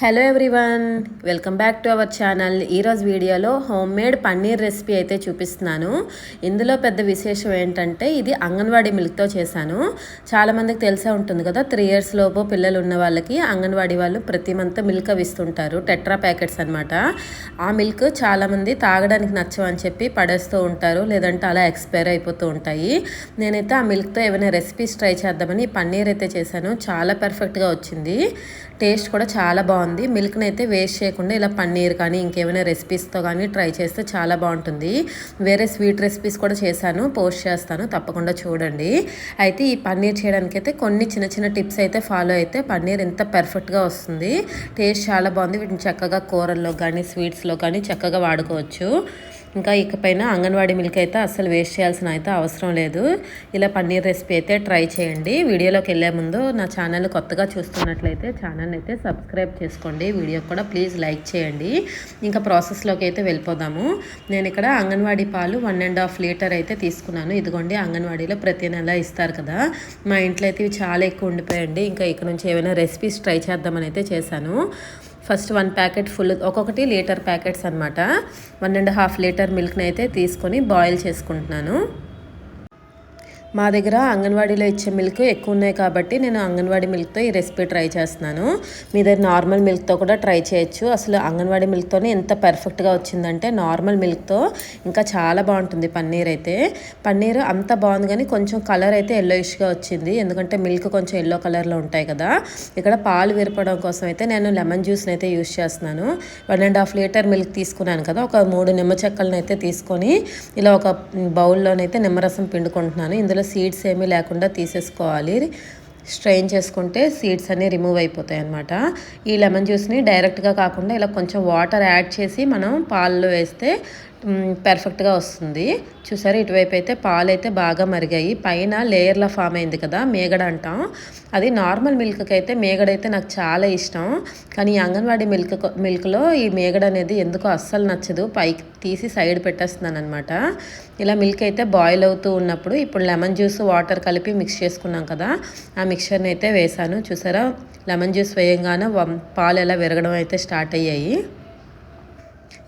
Hello everyone welcome back to our channel ఈరోజు వీడియోలో home made paneer recipe అయితే చూపిస్తున్నాను. ఇందులో పెద్ద విశేషం ఏంటంటే ఇది అంగన్వాడీ మిల్క్తో చేశాను. చాలామందికి తెలిసే ఉంటుంది కదా త్రీ ఇయర్స్ లోపు పిల్లలు ఉన్న వాళ్ళకి అంగన్వాడీ వాళ్ళు ప్రతి మంత్ మిల్క్ అవి ఇస్తుంటారు టెట్రా ప్యాకెట్స్ అనమాట ఆ మిల్క్ చాలామంది తాగడానికి నచ్చవని చెప్పి పడేస్తూ ఉంటారు లేదంటే అలా ఎక్స్పైర్ అయిపోతూ ఉంటాయి. నేనైతే ఆ మిల్క్తో ఏమైనా రెసిపీస్ ట్రై చేద్దామని పన్నీర్ అయితే చేశాను. చాలా పర్ఫెక్ట్గా వచ్చింది. టేస్ట్ కూడా చాలా బాగుంది. మిల్క్ని అయితే వేస్ట్ చేయకుండా ఇలా పన్నీర్ కానీ ఇంకేమైనా రెసిపీస్తో కానీ ట్రై చేస్తే చాలా బాగుంటుంది. వేరే స్వీట్ రెసిపీస్ కూడా చేశాను పోస్ట్ చేస్తాను తప్పకుండా చూడండి. అయితే ఈ పన్నీర్ చేయడానికైతే కొన్ని చిన్న చిన్న టిప్స్ అయితే ఫాలో అయితే పన్నీర్ ఎంత పర్ఫెక్ట్గా వస్తుంది టేస్ట్ చాలా బాగుంది. వీటిని చక్కగా కూరల్లో కానీ స్వీట్స్లో కానీ చక్కగా వాడుకోవచ్చు. ఇంకా ఇకపైన అంగన్వాడీ మిల్క్ అయితే అస్సలు వేస్ట్ చేయాల్సిన అయితే అవసరం లేదు. ఇలా పన్నీర్ రెసిపీ అయితే ట్రై చేయండి. వీడియోలోకి వెళ్ళే ముందు నా ఛానల్ కొత్తగా చూస్తున్నట్లయితే ఛానల్ అయితే సబ్స్క్రైబ్ చేసుకోండి. వీడియో కూడా ప్లీజ్ లైక్ చేయండి. ఇంకా ప్రాసెస్లోకి అయితే వెళ్ళిపోదాము. నేను ఇక్కడ అంగన్వాడీ పాలు వన్ అండ్ హాఫ్ లీటర్ అయితే తీసుకున్నాను. ఇదిగోండి అంగన్వాడీలో ప్రతి నెల ఇస్తారు కదా. మా ఇంట్లో అయితే ఇవి చాలా ఎక్కువ ఉండిపోయండి ఇంకా ఇక్కడ నుంచి ఏమైనా రెసిపీస్ ట్రై చేద్దామని అయితే చేశాను. ఫస్ట్ వన్ ప్యాకెట్ ఫుల్ ఒక్కొక్కటి లీటర్ ప్యాకెట్స్ అనమాట వన్ అండ్ హాఫ్ లీటర్ మిల్క్ని అయితే తీసుకొని బాయిల్ చేసుకుంటున్నాను. మా దగ్గర అంగన్వాడీలో ఇచ్చే మిల్క్ ఎక్కువ ఉన్నాయి కాబట్టి నేను అంగన్వాడీ మిల్క్తో ఈ రెసిపీ ట్రై చేస్తున్నాను. మీ దగ్గర నార్మల్ మిల్క్తో కూడా ట్రై చేయొచ్చు. అసలు అంగన్వాడీ మిల్క్తోనే ఎంత పర్ఫెక్ట్గా వచ్చిందంటే నార్మల్ మిల్క్తో ఇంకా చాలా బాగుంటుంది పన్నీర్ అయితే. పన్నీర్ అంత బాగుంది కానీ కొంచెం కలర్ అయితే ఎల్లోయిష్గా వచ్చింది. ఎందుకంటే మిల్క్ కొంచెం ఎల్లో కలర్లో ఉంటాయి కదా. ఇక్కడ పాలు విరపడం కోసం అయితే నేను లెమన్ జ్యూస్ని అయితే యూస్ చేస్తున్నాను. One and half litre milk తీసుకున్నాను కదా. ఒక మూడు నిమ్మ చెక్కలను అయితే తీసుకొని ఇలా ఒక బౌల్లోనైతే నిమ్మరసం పిండుకుంటున్నాను. ఇందులో సీడ్స్ ఏమీ లేకుండా తీసేసుకోవాలి. స్ట్రెయిన్ చేసుకుంటే సీడ్స్ అన్నీ రిమూవ్ అయిపోతాయి అనమాట ఈ లెమన్ జ్యూస్ని డైరెక్ట్గా కాకుండా ఇలా కొంచెం వాటర్ యాడ్ చేసి మనం పాలలో వేస్తే పర్ఫెక్ట్గా వస్తుంది. చూసారు ఇటువైపు అయితే పాలు అయితే బాగా మరిగాయి. పైన లేయర్లా ఫామ్ అయింది కదా మేగడ అంటాం. అది నార్మల్ మిల్క్కి అయితే మేగడ అయితే నాకు చాలా ఇష్టం. కానీ ఈ అంగన్వాడీ మిల్క్ మిల్క్లో ఈ మేగడ అనేది ఎందుకో అస్సలు నచ్చదు. పైకి తీసి సైడ్ పెట్టేస్తున్నాను అనమాట ఇలా మిల్క్ అయితే బాయిల్ అవుతూ ఉన్నప్పుడు ఇప్పుడు లెమన్ జ్యూస్ వాటర్ కలిపి మిక్స్ చేసుకున్నాం కదా ఆ మిక్చర్ని అయితే వేసాను. చూసారా లెమన్ జ్యూస్ వేయంగానే పాలు ఎలా విరగడం అయితే స్టార్ట్ అయ్యాయి.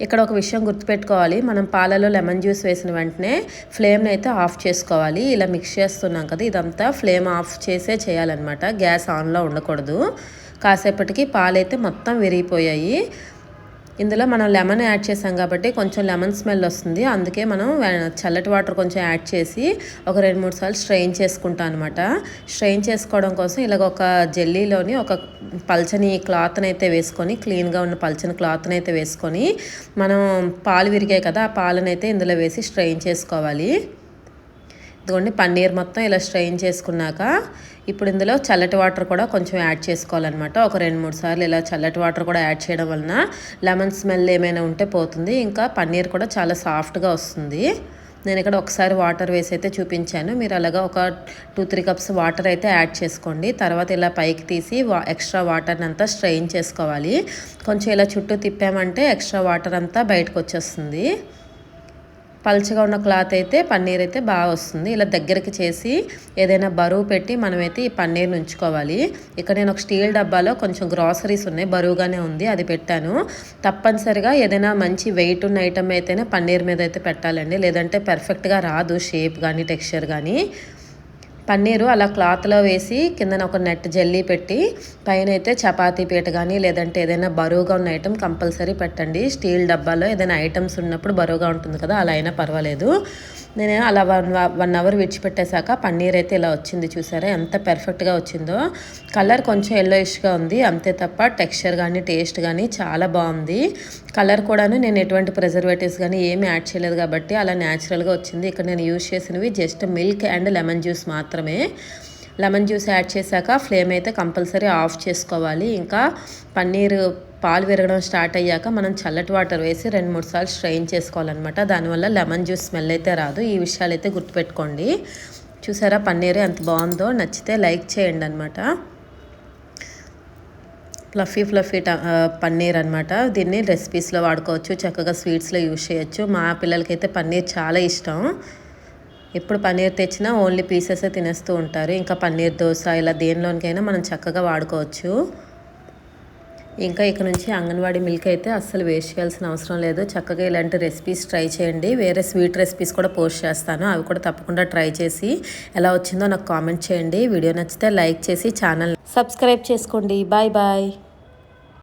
ఇక్కడ ఒక విషయం గుర్తుపెట్టుకోవాలి. మనం పాలలో లెమన్ జ్యూస్ వేసిన వెంటనే ఫ్లేమ్ని అయితే ఆఫ్ చేసుకోవాలి. ఇలా మిక్స్ చేస్తున్నాం కదా ఇదంతా ఫ్లేమ్ ఆఫ్ చేసే చేయాలన్నమాట. గ్యాస్ ఆన్లో ఉండకూడదు. కాసేపటికి పాలైతే మొత్తం విరిగిపోయాయి. ఇందులో మనం లెమన్ యాడ్ చేసాం కాబట్టి కొంచెం లెమన్ స్మెల్ వస్తుంది. అందుకే మనం చల్లటి వాటర్ కొంచెం యాడ్ చేసి ఒక రెండు మూడు సార్లు స్ట్రెయిన్ చేసుకుంటాం అనమాట స్ట్రెయిన్ చేసుకోవడం కోసం ఇలాగ ఒక జెల్లీలోని ఒక పల్చని క్లాత్ని అయితే వేసుకొని క్లీన్గా ఉన్న పల్చని క్లాత్ని అయితే వేసుకొని మనం పాలు విరిగాయి కదా ఆ పాలనైతే ఇందులో వేసి స్ట్రెయిన్ చేసుకోవాలి. ఇదిగోండి పన్నీర్ మొత్తం ఇలా స్ట్రెయిన్ చేసుకున్నాక ఇప్పుడు ఇందులో చల్లటి వాటర్ కూడా కొంచెం యాడ్ చేసుకోవాలన్నమాట. ఒక రెండు మూడు సార్లు ఇలా చల్లటి వాటర్ కూడా యాడ్ చేయడం వలన లెమన్ స్మెల్ ఏమైనా ఉంటే పోతుంది. ఇంకా పన్నీర్ కూడా చాలా సాఫ్ట్గా వస్తుంది. నేను ఇక్కడ ఒకసారి వాటర్ వేసి అయితే చూపించాను. మీరు అలాగా ఒక టూ త్రీ కప్స్ వాటర్ అయితే యాడ్ చేసుకోండి. తర్వాత ఇలా పైకి తీసి ఎక్స్ట్రా వాటర్ని అంతా స్ట్రెయిన్ చేసుకోవాలి. కొంచెం ఇలా చుట్టూ తిప్పామంటే ఎక్స్ట్రా వాటర్ అంతా బయటకు వచ్చేస్తుంది. పల్చగా ఉన్న క్లాత్ అయితే పన్నీర్ అయితే బాగా వస్తుంది. ఇలా దగ్గరికి చేసి ఏదైనా బరువు పెట్టి మనమైతే ఈ పన్నీర్ని ఉంచుకోవాలి. ఇక్కడ నేను ఒక స్టీల్ డబ్బాలో కొంచెం గ్రాసరీస్ ఉన్నాయి. బరువుగానే ఉంది. అది పెట్టాను. తప్పనిసరిగా ఏదైనా మంచి వెయిట్ ఉన్న ఐటమ్ అయితేనే పన్నీర్ మీద అయితే పెట్టాలండి. లేదంటే పర్ఫెక్ట్గా రాదు షేప్ కానీ టెక్స్చర్ కానీ పన్నీరు అలా క్లాత్లో వేసి కిందన ఒక నెట్ జల్లీ పెట్టి పైన అయితే చపాతీ పీట కానీ లేదంటే ఏదైనా బరువుగా ఉన్న ఐటెం కంపల్సరీ పెట్టండి. స్టీల్ డబ్బాలో ఏదైనా ఐటమ్స్ ఉన్నప్పుడు బరువుగా ఉంటుంది కదా అలా అయినా పర్వాలేదు. నేను అలా వన్ వన్ అవర్ విడిచిపెట్టేశాక పన్నీర్ అయితే ఇలా వచ్చింది చూసారా? ఎంత పెర్ఫెక్ట్గా వచ్చిందో. కలర్ కొంచెం ఎల్లోయిష్గా ఉంది. అంతే తప్ప టెక్స్చర్ కానీ టేస్ట్ కానీ చాలా బాగుంది. కలర్ కూడాను నేను ఎటువంటి ప్రిజర్వేటివ్స్ కానీ ఏమి యాడ్ చేయలేదు కాబట్టి అలా న్యాచురల్గా వచ్చింది. ఇక్కడ నేను యూజ్ చేసినవి just milk and lemon juice మాత్రమే. లెమన్ జ్యూస్ యాడ్ చేశాక ఫ్లేమ్ అయితే కంపల్సరీ ఆఫ్ చేసుకోవాలి. ఇంకా పన్నీర్ పాలు విరగడం స్టార్ట్ అయ్యాక మనం చల్లటి వాటర్ వేసి రెండు మూడు సార్లు స్ట్రెయిన్ చేసుకోవాలన్నమాట. దానివల్ల లెమన్ జ్యూస్ స్మెల్ అయితే రాదు. ఈ విషయాలు అయితే గుర్తుపెట్టుకోండి. చూసారా పన్నీర్ ఎంత బాగుందో? నచ్చితే లైక్ చేయండి అనమాట ఫ్లఫీ ఫ్లఫీ పన్నీర్ అనమాట దీన్ని రెసిపీస్లో వాడుకోవచ్చు చక్కగా స్వీట్స్లో యూజ్ చేయొచ్చు. మా పిల్లలకైతే పన్నీర్ చాలా ఇష్టం. ఎప్పుడు పన్నీర్ తెచ్చినా ఓన్లీ పీసెస్ తినేస్తూ ఉంటారు. ఇంకా పన్నీర్ దోశ ఇలా దేనిలోనికైనా మనం చక్కగా వాడుకోవచ్చు. ఇంకా ఇక నుంచి అంగన్వాడీ మిల్క్ అయితే అస్సలు వేస్ట్ చేయాల్సిన అవసరం లేదు. చక్కగా ఇలాంటి రెసిపీస్ ట్రై చేయండి. వేరే స్వీట్ రెసిపీస్ కూడా పోస్ట్ చేస్తాను. అవి కూడా తప్పకుండా ట్రై చేసి ఎలా వచ్చిందో నాకు కామెంట్ చేయండి. వీడియో నచ్చితే లైక్ చేసి ఛానల్ సబ్స్క్రైబ్ చేసుకోండి. Bye bye.